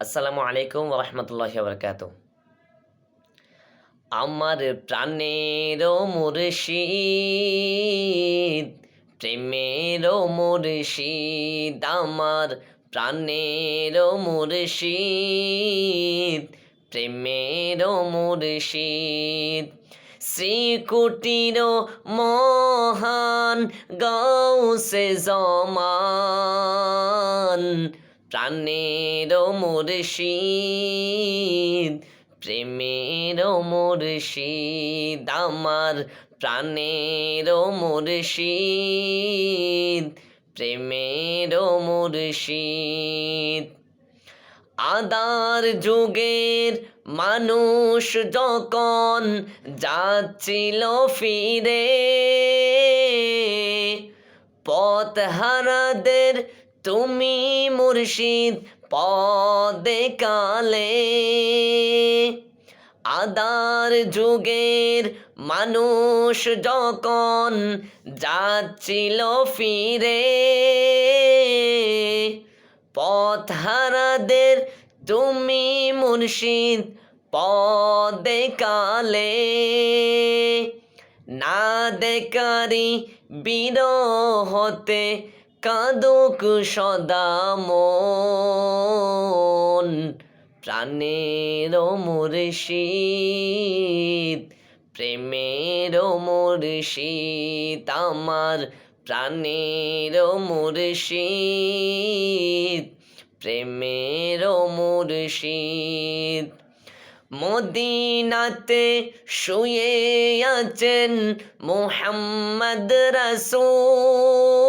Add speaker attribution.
Speaker 1: আসসালামু আলাইকুম রহমতুল্লাহ বরকাত আমার প্রাণের মুর্শিদ, প্রেমের মুর্শিদ, আমার প্রাণের মুর্শিদ, প্রেমের মুর্শিদ, শ্রীকুটির মহান গৌসে জমান প্রাণের মুর্শিদ প্রেমের মুর্শিদ, আমার প্রাণের মুর্শিদ প্রেমের মুর্শিদ। আদার যুগের মানুষ যখন যাচ্ছিল ফিরে পথ হারাদের তুমি মুর্শিদ পদে কালে। আদার যুগের মানুষ যখন যাচ্ছিল ফিরে পথ হারাদের তুমি মুর্শিদ পদে কালে। না দেকারি বীর হতে কাদুক সদা মন। প্রাণের মুর্শিদ, প্রেমের মুর্শিদ, আমার প্রাণের মুর্শিদ, প্রেমের মুর্শিদ। মদিনাতে শুয়ে আছেন মোহাম্মদ রসুল।